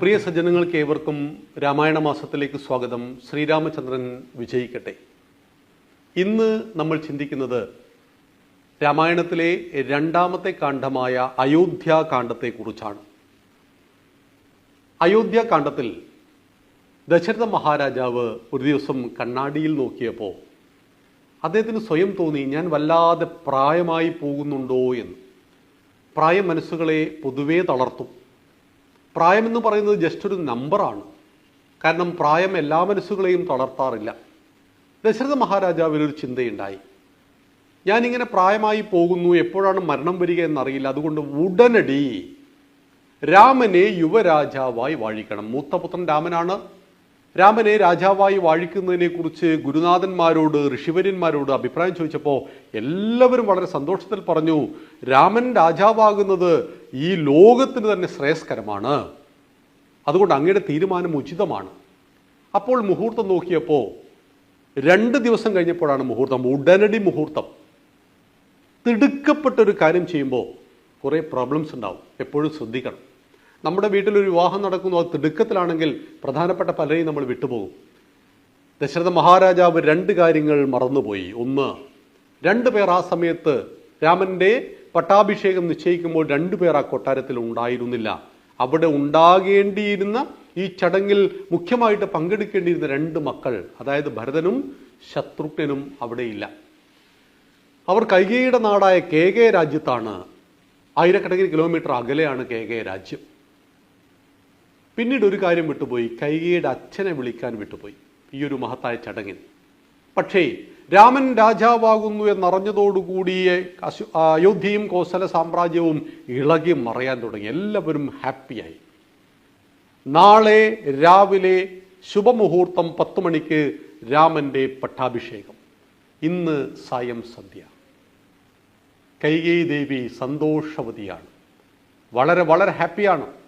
പ്രിയ സജ്ജനങ്ങൾക്ക് ഏവർക്കും രാമായണ മാസത്തിലേക്ക് സ്വാഗതം. ശ്രീരാമചന്ദ്രൻ വിജയിക്കട്ടെ. ഇന്ന് നമ്മൾ ചിന്തിക്കുന്നത് രാമായണത്തിലെ രണ്ടാമത്തെ കാണ്ഡമായ അയോധ്യാകാന്ഡത്തെക്കുറിച്ചാണ് അയോധ്യാകാന്ഡത്തിൽ ദശരഥ മഹാരാജാവ് ഒരു ദിവസം കണ്ണാടിയിൽ നോക്കിയപ്പോൾ അദ്ദേഹത്തിന് സ്വയം തോന്നി ഞാൻ വല്ലാതെ പ്രായമായി പോകുന്നുണ്ടോ എന്ന്. പ്രായ മനസ്സുകളെ പൊതുവേ തളർത്തും. പ്രായമെന്ന് പറയുന്നത് ജസ്റ്റ് ഒരു നമ്പറാണ് കാരണം പ്രായം എല്ലാ മനസ്സുകളെയും തളർത്താറില്ല. ദശരഥ മഹാരാജാവിന് ഒരു ചിന്തയുണ്ടായി. ഞാനിങ്ങനെ പ്രായമായി പോകുന്നു എപ്പോഴാണ് മരണം വരിക എന്നറിയില്ല. അതുകൊണ്ട് ഉടനടി രാമനെ യുവരാജാവായി വാഴിക്കണം. മൂത്തപുത്രൻ രാമനാണ്. രാമനെ രാജാവായി വാഴിക്കുന്നതിനെ കുറിച്ച് ഗുരുനാഥന്മാരോട് ഋഷിവര്യന്മാരോട് അഭിപ്രായം ചോദിച്ചപ്പോൾ എല്ലാവരും വളരെ സന്തോഷത്തിൽ പറഞ്ഞു രാമൻ രാജാവാകുന്നത് ഈ ലോകത്തിന് തന്നെ ശ്രേയസ്കരമാണ്. അതുകൊണ്ട് അങ്ങയുടെ തീരുമാനം ഉചിതമാണ്. അപ്പോൾ മുഹൂർത്തം നോക്കിയപ്പോൾ രണ്ട് ദിവസം കഴിഞ്ഞപ്പോഴാണ് മുഹൂർത്തം ഉടനടി മുഹൂർത്തം. തിടുക്കപ്പെട്ടൊരു കാര്യം ചെയ്യുമ്പോൾ കുറേ പ്രോബ്ലംസ് ഉണ്ടാവും എപ്പോഴും ശ്രദ്ധിക്കണം. നമ്മുടെ വീട്ടിലൊരു വിവാഹം നടക്കുന്നു അത് തിടുക്കത്തിലാണെങ്കിൽ പ്രധാനപ്പെട്ട പലരെയും നമ്മൾ വിട്ടുപോകും. ദശരഥ മഹാരാജാവ് രണ്ട് കാര്യങ്ങൾ മറന്നുപോയി. ഒന്ന് രണ്ടു പേർ ആ സമയത്ത് രാമന്റെ പട്ടാഭിഷേകം നിശ്ചയിക്കുമ്പോൾ രണ്ടു പേർ ആ കൊട്ടാരത്തിൽ ഉണ്ടായിരുന്നില്ല. അവിടെ ഉണ്ടാകേണ്ടിയിരുന്ന ഈ ചടങ്ങിൽ മുഖ്യമായിട്ട് പങ്കെടുക്കേണ്ടിയിരുന്ന രണ്ട് മക്കൾ അതായത് ഭരതനും ശത്രുഘ്നും അവിടെയില്ല. അവർ കൈകേയുടെ നാടായ കേകയ രാജ്യത്താണ്. ആയിരക്കണക്കിന് കിലോമീറ്റർ അകലെയാണ് കേകയ രാജ്യം. പിന്നീട് ഒരു കാര്യം വിട്ടുപോയി. കൈകയുടെ അച്ഛനെ വിളിക്കാൻ വിട്ടുപോയി. ഈ ഒരു മഹത്തായ ചടങ്ങിൽ. പക്ഷേ രാമൻ രാജാവാകുന്നു എന്നറിഞ്ഞതോടുകൂടി അയോധ്യയും കോസല സാമ്രാജ്യവും ഇളകി മറയാൻ തുടങ്ങി. എല്ലാവരും ഹാപ്പിയായി. നാളെ രാവിലെ ശുഭമുഹൂർത്തം പത്ത് മണിക്ക് രാമന്റെ പട്ടാഭിഷേകം. ഇന്ന് സായം സന്ധ്യ. കൈകേയി ദേവി സന്തോഷവതിയാണ്. വളരെ വളരെ ഹാപ്പിയാണ്.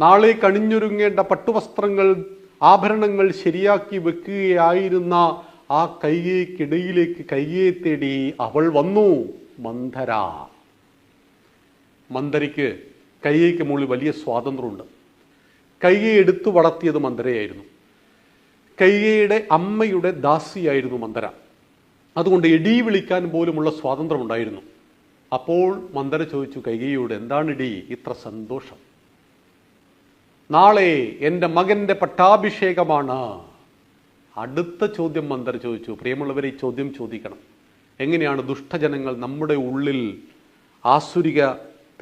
നാളെ കണിഞ്ഞൊരുങ്ങേണ്ട പട്ടുവസ്ത്രങ്ങൾ ആഭരണങ്ങൾ ശരിയാക്കി വെക്കുകയായിരുന്ന ആ കൈകേക്കിടയിലേക്ക് കൈകയെ തേടി അവൾ വന്നു മന്ധര. മന്ധരയ്ക്ക് കൈകയ്ക്ക് മുകളിൽ വലിയ സ്വാതന്ത്ര്യമുണ്ട്. കൈയെ എടുത്തു വളർത്തിയത് മന്ധരയായിരുന്നു. കൈകയുടെ അമ്മയുടെ ദാസിയായിരുന്നു മന്ധര. അതുകൊണ്ട് എടി വിളിക്കാൻ പോലുമുള്ള സ്വാതന്ത്ര്യം ഉണ്ടായിരുന്നു അപ്പോൾ മന്ധര ചോദിച്ചു കൈകയോട് എന്താണ് ഇടി ഇത്ര സന്തോഷം. നാളെ എന്റെ മകന്റെ പട്ടാഭിഷേകമാണ്. അടുത്ത ചോദ്യം മന്ദർ ചോദിച്ചു. പ്രിയമുള്ളവരെ ഈ ചോദ്യം ചോദിക്കണം. എങ്ങനെയാണ് ദുഷ്ടജനങ്ങൾ നമ്മുടെ ഉള്ളിൽ ആസുരിക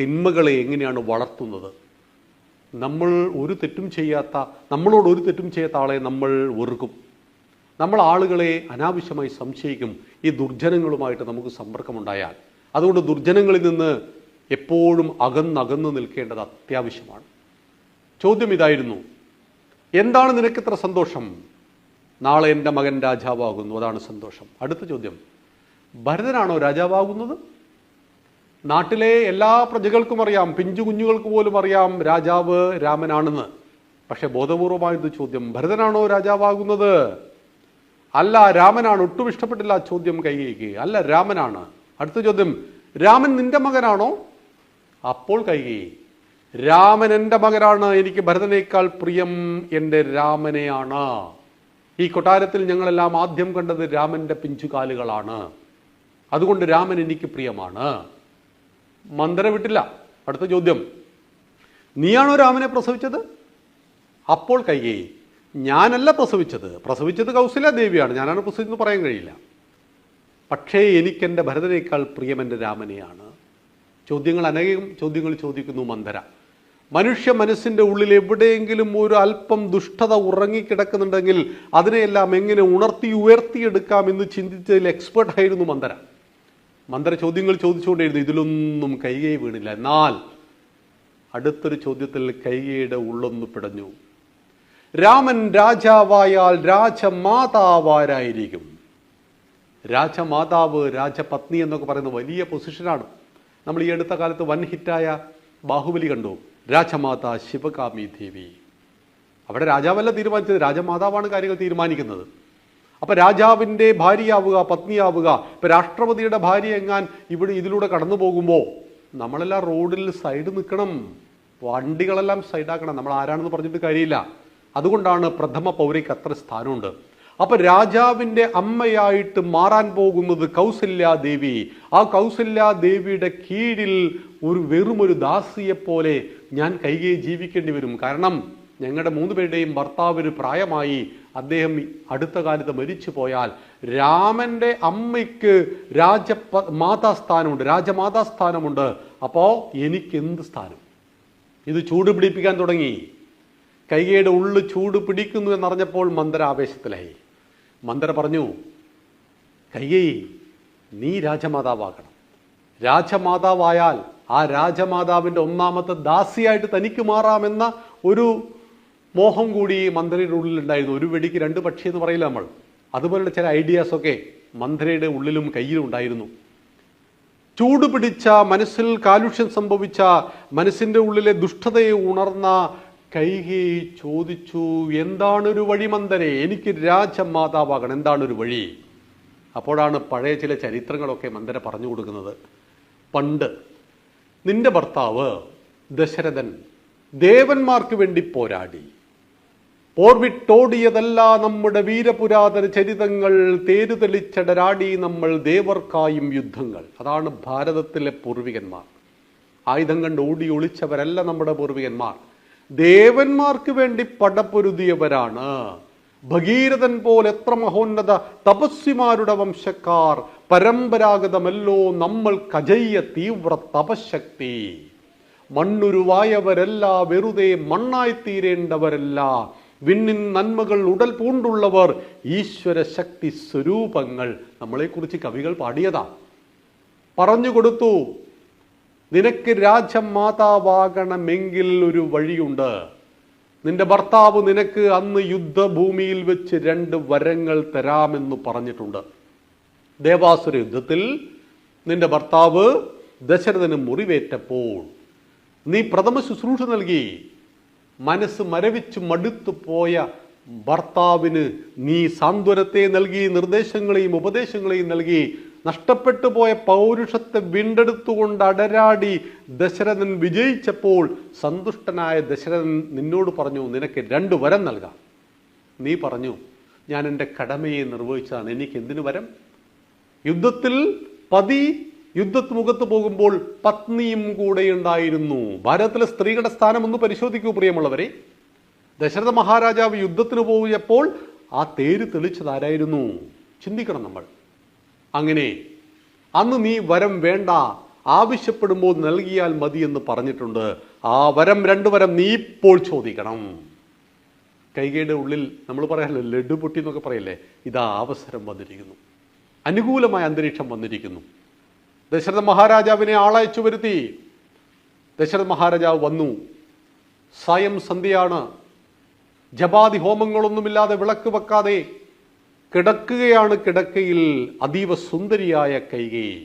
തിന്മകളെ എങ്ങനെയാണ് വളർത്തുന്നത്? നമ്മൾ ഒരു തെറ്റും ചെയ്യാത്ത നമ്മളോട് ഒരു തെറ്റും ചെയ്യാത്ത ആളെ നമ്മൾ വെറുക്കും. നമ്മൾ ആളുകളെ അനാവശ്യമായി സംശയിക്കും. ഈ ദുർജനങ്ങളുമായിട്ട് നമുക്ക് സമ്പർക്കമുണ്ടായാൽ. അതുകൊണ്ട് ദുർജനങ്ങളിൽ നിന്ന് എപ്പോഴും അകന്നകന്ന് നിൽക്കേണ്ടത് അത്യാവശ്യമാണ്. ചോദ്യം ഇതായിരുന്നു. എന്താണ് നിനക്ക് ഇത്ര സന്തോഷം? നാളെ എന്റെ മകൻ രാജാവാകുന്നു. അതാണ് സന്തോഷം. അടുത്ത ചോദ്യം. ഭരതനാണോ രാജാവാകുന്നത്? നാട്ടിലെ എല്ലാ പ്രജകൾക്കും അറിയാം പിഞ്ചു കുഞ്ഞുങ്ങൾക്ക് പോലും അറിയാം രാജാവ് രാമനാണെന്ന്. പക്ഷെ ബോധപൂർവമായത് ചോദ്യം. ഭരതനാണോ രാജാവാകുന്നത്? അല്ല രാമനാണ്. ഒട്ടും ഇഷ്ടപ്പെട്ടില്ല ചോദ്യം കൈകേക്ക് അല്ല രാമനാണ്. അടുത്ത ചോദ്യം. രാമൻ നിന്റെ മകനാണോ? അപ്പോൾ കൈകേയി രാമൻ എന്റെ മകനാണ് എനിക്ക് ഭരതനേക്കാൾ പ്രിയം എന്റെ രാമനെയാണ്. ഈ കൊട്ടാരത്തിൽ ഞങ്ങളെല്ലാം ആദ്യം കണ്ടത് രാമന്റെ പിഞ്ചുകാലുകളാണ്. അതുകൊണ്ട് രാമൻ എനിക്ക് പ്രിയമാണ്. മന്ദര വിട്ടില്ല. അടുത്ത ചോദ്യം. നീയാണോ രാമനെ പ്രസവിച്ചത്? അപ്പോൾ കൈകേയി ഞാനല്ല പ്രസവിച്ചത്. പ്രസവിച്ചത് കൗസല്യ ദേവിയാണ്. ഞാനാണ് പ്രസവിച്ചത് പറയാൻ കഴിയില്ല. പക്ഷേ എനിക്കെന്റെ ഭരതനേക്കാൾ പ്രിയം എന്റെ രാമനെയാണ്. ചോദ്യങ്ങൾ അനേകം ചോദ്യങ്ങൾ ചോദിക്കുന്നു മന്ദര. മനുഷ്യ മനസ്സിന്റെ ഉള്ളിൽ എവിടെയെങ്കിലും ഒരു അല്പം ദുഷ്ടത ഉറങ്ങിക്കിടക്കുന്നുണ്ടെങ്കിൽ അതിനെയെല്ലാം എങ്ങനെ ഉണർത്തി ഉയർത്തിയെടുക്കാം എന്ന് ചിന്തിച്ചതിൽ എക്സ്പേർട്ട് ആയിരുന്നു മന്ദര. മന്ദര ചോദ്യങ്ങൾ ചോദിച്ചുകൊണ്ടിരുന്നു ഇതിലൊന്നും കൈകൈ വീണില്ല. എന്നാൽ അടുത്തൊരു ചോദ്യത്തിൽ കൈകയുടെ ഉള്ളൊന്ന് പിടഞ്ഞു. രാമൻ രാജാവായാൽ രാജമാതാവാരായിരിക്കും. രാജമാതാവ് രാജപത്നി എന്നൊക്കെ പറയുന്ന വലിയ പൊസിഷനാണ് നമ്മൾ ഈ അടുത്ത കാലത്ത് വൻ ഹിറ്റായ ബാഹുബലി കണ്ടു. രാജമാത ശിവകാമി ദേവി. അവിടെ രാജാവല്ല തീരുമാനിച്ചത് രാജമാതാവാണ് കാര്യങ്ങൾ തീരുമാനിക്കുന്നത്. അപ്പം രാജാവിന്റെ ഭാര്യയാവുക പത്നിയാവുക ഇപ്പം രാഷ്ട്രപതിയുടെ ഭാര്യ എങ്ങാൻ ഇവിടെ ഇതിലൂടെ കടന്നു പോകുമ്പോൾ നമ്മളെല്ലാം റോഡിൽ സൈഡ് നിൽക്കണം വണ്ടികളെല്ലാം സൈഡാക്കണം നമ്മൾ ആരാണെന്ന് പറഞ്ഞിട്ട് കാര്യമില്ല. അതുകൊണ്ടാണ് പ്രഥമ പൗരയ്ക്ക് അത്ര സ്ഥാനമുണ്ട്. അപ്പൊ രാജാവിന്റെ അമ്മയായിട്ട് മാറാൻ പോകുന്നത് കൗസല്യാദേവി ആ കൗസല്യാദേവിയുടെ കീഴിൽ ഒരു വെറും ഒരു ദാസിയെ പോലെ ഞാൻ കൈകെ ജീവിക്കേണ്ടി വരും. കാരണം ഞങ്ങളുടെ മൂന്ന് പേരുടെയും ഭർത്താവിന് പ്രായമായി അദ്ദേഹം അടുത്ത കാലത്ത് മരിച്ചു പോയാൽ രാമന്റെ അമ്മയ്ക്ക് രാജ മാതാസ്ഥാനമുണ്ട് രാജമാതാസ്ഥാനമുണ്ട്. അപ്പോൾ എനിക്ക് എന്ത് സ്ഥാനം? ഇത് ചൂട് പിടിപ്പിക്കാൻ തുടങ്ങി. കൈകയുടെ ഉള്ളു ചൂട് പിടിക്കുന്നു എന്നറിഞ്ഞപ്പോൾ മന്ദര ആവേശത്തിലായി മന്ദര പറഞ്ഞു കയ്യേ നീ രാജമാതാവാകണം. രാജമാതാവായാൽ ആ രാജമാതാവിന്റെ ഒന്നാമത്തെ ദാസിയായിട്ട് തനിക്ക് മാറാമെന്ന ഒരു മോഹം കൂടി മന്ത്രിയുടെ ഉള്ളിലുണ്ടായിരുന്നു ഒരു വെടിക്ക് രണ്ട് പക്ഷി എന്ന് പറയില്ല നമ്മൾ. അതുപോലുള്ള ചില ഐഡിയാസൊക്കെ മന്ത്രിയുടെ ഉള്ളിലും കയ്യിലും ഉണ്ടായിരുന്നു. ചൂട് പിടിച്ച മനസ്സിൽ കാലുഷ്യം സംഭവിച്ച മനസ്സിന്റെ ഉള്ളിലെ ദുഷ്ടതയെ ഉണർന്ന കൈകി ചോദിച്ചു എന്താണൊരു വഴി മന്ദരെ എനിക്ക് രാജമാതാവാകണം. എന്താണൊരു വഴി? അപ്പോഴാണ് പഴയ ചില ചരിത്രങ്ങളൊക്കെ മന്ദര പറഞ്ഞു കൊടുക്കുന്നത്. പണ്ട് നിന്റെ ഭർത്താവ് ദശരഥൻ ദേവന്മാർക്ക് വേണ്ടി പോരാടി. പോർവിട്ടോടിയതല്ല നമ്മുടെ വീരപുരാതന ചരിതങ്ങൾ. തേരുതെളിച്ചടരാടി നമ്മൾ ദേവർക്കായും യുദ്ധങ്ങൾ. അതാണ് ഭാരതത്തിലെ പൂർവികന്മാർ. ആയുധം കണ്ട് ഓടി ഒളിച്ചവരല്ല നമ്മുടെ പൂർവികന്മാർ. ദേവന്മാർക്ക് വേണ്ടി പടപ്പൊരുതിയവരാണ് ഭഗീരഥൻ പോലെ എത്ര മഹോന്നത തപസ്വിമാരുടെ വംശക്കാർ. പരമ്പരാഗതമല്ലോ നമ്മൾ കജയ്യ തീവ്ര തപശക്തി. മണ്ണുരുവായവരല്ല വെറുതെ മണ്ണായി തീരേണ്ടവരല്ല. വിണ്ണിൻ നന്മകൾ ഉടൽ പൂണ്ടുള്ളവർ ഈശ്വര ശക്തി സ്വരൂപങ്ങൾ. നമ്മളെക്കുറിച്ച് കവികൾ പാടിയതാ. പറഞ്ഞു കൊടുത്തു. നിനക്ക് രാജമാതാവാകണമെങ്കിൽ ഒരു വഴിയുണ്ട്. നിന്റെ ഭർത്താവ് നിനക്ക് അന്ന് യുദ്ധഭൂമിയിൽ വെച്ച് രണ്ട് വരങ്ങൾ തരാമെന്ന് പറഞ്ഞിട്ടുണ്ട്. ദേവാസുര യുദ്ധത്തിൽ നിന്റെ ഭർത്താവ് ദശരഥന് മുറിവേറ്റപ്പോൾ നീ പ്രഥമ ശുശ്രൂഷ നൽകി. മനസ്സ് മരവിച്ച് മടുത്തു പോയ ഭർത്താവിന് നീ സാന്ത്വനത്തെ നൽകി നിർദ്ദേശങ്ങളെയും ഉപദേശങ്ങളെയും നൽകി. നഷ്ടപ്പെട്ടു പോയ പൗരുഷത്തെ വീണ്ടെടുത്തുകൊണ്ട് അടരാടി ദശരഥൻ വിജയിച്ചപ്പോൾ സന്തുഷ്ടനായ ദശരഥൻ നിന്നോട് പറഞ്ഞു നിനക്ക് രണ്ട് വരം നൽകാം. നീ പറഞ്ഞു ഞാൻ എന്റെ കടമയെ നിർവഹിച്ചതാണ്. എനിക്ക് എന്തിനു വരം? യുദ്ധത്തിൽ പതി യുദ്ധത്ത് മുഖത്ത് പോകുമ്പോൾ പത്നിയും കൂടെ ഉണ്ടായിരുന്നു. ഭാരതത്തിലെ സ്ത്രീകളുടെ സ്ഥാനം ഒന്ന് പരിശോധിക്കൂ പ്രിയമുള്ളവരെ. ദശരഥ മഹാരാജാവ് യുദ്ധത്തിന് പോയപ്പോൾ ആ തേര് തെളിച്ചതാരായിരുന്നു? ചിന്തിക്കണം നമ്മൾ. അങ്ങനെ അന്ന് നീ വരം വേണ്ട ആവശ്യപ്പെടുമ്പോൾ നൽകിയാൽ മതി എന്ന് പറഞ്ഞിട്ടുണ്ട്. ആ വരം രണ്ടു വരം നീ ഇപ്പോൾ ചോദിക്കണം. കൈകയുടെ ഉള്ളിൽ നമ്മൾ പറയാമല്ലോ ലഡു പൊട്ടി എന്നൊക്കെ പറയല്ലേ? ഇതാ അവസരം വന്നിരിക്കുന്നു. അനുകൂലമായ അന്തരീക്ഷം വന്നിരിക്കുന്നു. ദശരഥ മഹാരാജാവിനെ ആളയച്ചു വരുത്തി. ദശരഥ മഹാരാജാവ് വന്നു. സ്വയം സന്ധ്യയാണ്. ജപാതി ഹോമങ്ങളൊന്നുമില്ലാതെ വിളക്ക് വെക്കാതെ കിടക്കുകയാണ് കിടക്കയിൽ അതീവ സുന്ദരിയായ കൈകൈ.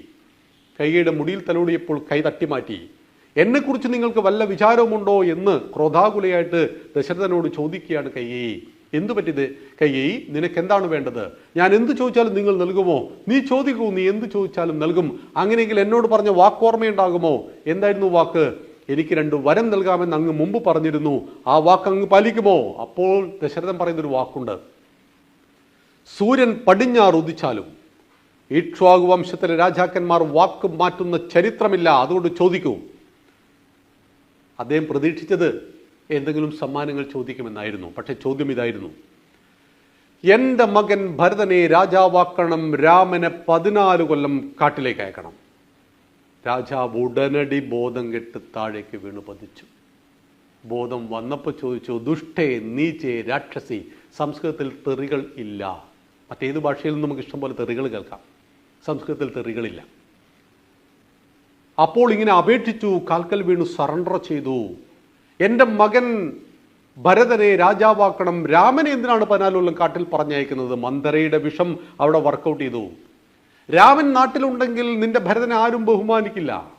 കൈകയുടെ മുടിയിൽ തലോടിയപ്പോൾ കൈ തട്ടിമാറ്റി. എന്നെക്കുറിച്ച് നിങ്ങൾക്ക് വല്ല വിചാരവുമുണ്ടോ? എന്ന് ക്രോധാകുലയായിട്ട് ദശരഥനോട് ചോദിക്കുകയാണ് കൈകൈ. എന്തു പറ്റിയത് കൈകൈ നിനക്ക് എന്താണ് വേണ്ടത്? ഞാൻ എന്ത് ചോദിച്ചാലും നിങ്ങൾ നൽകുമോ? നീ ചോദിക്കൂ നീ എന്ത് ചോദിച്ചാലും നൽകും. അങ്ങനെയെങ്കിൽ എന്നോട് പറഞ്ഞ വാക്കോർമ്മയുണ്ടാകുമോ എന്തായിരുന്നു വാക്ക്? എനിക്ക് രണ്ട് വരം നൽകാമെന്ന് അങ്ങ് മുമ്പ് പറഞ്ഞിരുന്നു. ആ വാക്ക് അങ്ങ് പാലിക്കുമോ? അപ്പോൾ ദശരഥൻ പറയുന്നൊരു വാക്കുണ്ട്. സൂര്യൻ പടിഞ്ഞാറ് ഉദിച്ചാലും ഇക്ഷ്വാകു വംശത്തിലെ രാജാക്കന്മാർ വാക്ക് മാറ്റുന്ന ചരിത്രമില്ല. അതുകൊണ്ട് ചോദിക്കൂ. അദ്ദേഹം പ്രതീക്ഷിച്ചത് എന്തെങ്കിലും സമ്മാനങ്ങൾ ചോദിക്കുമെന്നായിരുന്നു. പക്ഷെ ചോദ്യം ഇതായിരുന്നു. എന്റെ മകൻ ഭരതനെ രാജാവാക്കണം രാമനെ പതിനാല് കൊല്ലം കാട്ടിലേക്ക് അയക്കണം. രാജാവ് ഉടനടി ബോധം കെട്ട് താഴേക്ക് വീണു പതിച്ചു. ബോധം വന്നപ്പോൾ ചോദിച്ചു ദുഷ്ടേ നീചേ രാക്ഷസി സംസ്കൃതത്തിൽ തെറികൾ ഇല്ല. മറ്റേത് ഭാഷയിൽ നിന്നും നമുക്ക് ഇഷ്ടം പോലെ തെറികൾ കേൾക്കാം. സംസ്കൃതത്തിൽ തെറികളില്ല. അപ്പോൾ ഇങ്ങനെ അപേക്ഷിച്ചു കാൽക്കൽ വീണു സറണ്ടർ ചെയ്തു. എന്റെ മകൻ ഭരതനെ രാജാവാക്കണം. രാമനെ എന്തിനാണ് പതിനാലോളം കാട്ടിൽ പറഞ്ഞയക്കുന്നത്? മന്ദരയുടെ വിഷം അവിടെ വർക്കൗട്ട് ചെയ്തു. രാമൻ നാട്ടിലുണ്ടെങ്കിൽ നിന്റെ ഭരതനെ ആരും ബഹുമാനിക്കില്ല.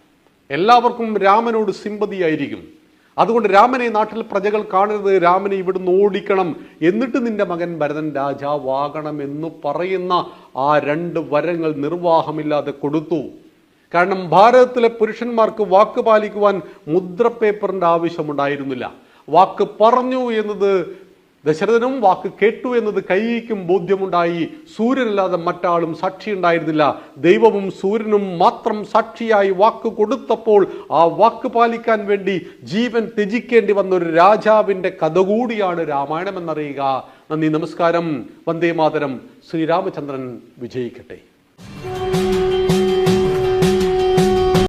എല്ലാവർക്കും രാമനോട് സിമ്പതിയായിരിക്കും അതുകൊണ്ട് രാമനെ നാട്ടിൽ പ്രജകൾ കാണരുത് രാമനെ ഇവിടുന്ന് ഓടിക്കണം. എന്നിട്ട് നിന്റെ മകൻ ഭരതൻ രാജാവാകണം എന്ന് പറയുന്ന ആ രണ്ട് വരങ്ങൾ നിർവാഹമില്ലാതെ കൊടുത്തു. കാരണം ഭാരതത്തിലെ പുരുഷന്മാർക്ക് വാക്ക് പാലിക്കുവാൻ മുദ്ര പേപ്പറിന്റെ ആവശ്യമുണ്ടായിരുന്നില്ല. വാക്ക് പറഞ്ഞു എന്നത് ദശരഥനും വാക്ക് കേട്ടു എന്നത് കൈയ്ക്കും ബോധ്യമുണ്ടായി. സൂര്യനല്ലാതെ മറ്റാളും സാക്ഷി ഉണ്ടായിരുന്നില്ല. ദൈവവും സൂര്യനും മാത്രം സാക്ഷിയായി വാക്ക് കൊടുത്തപ്പോൾ ആ വാക്ക് പാലിക്കാൻ വേണ്ടി ജീവൻ ത്യജിക്കേണ്ടി വന്ന ഒരു രാജാവിന്റെ കഥ കൂടിയാണ് രാമായണം എന്നറിയുക. നന്ദി നമസ്കാരം. വന്ദേ മാതരം. ശ്രീരാമചന്ദ്രൻ വിജയിക്കട്ടെ.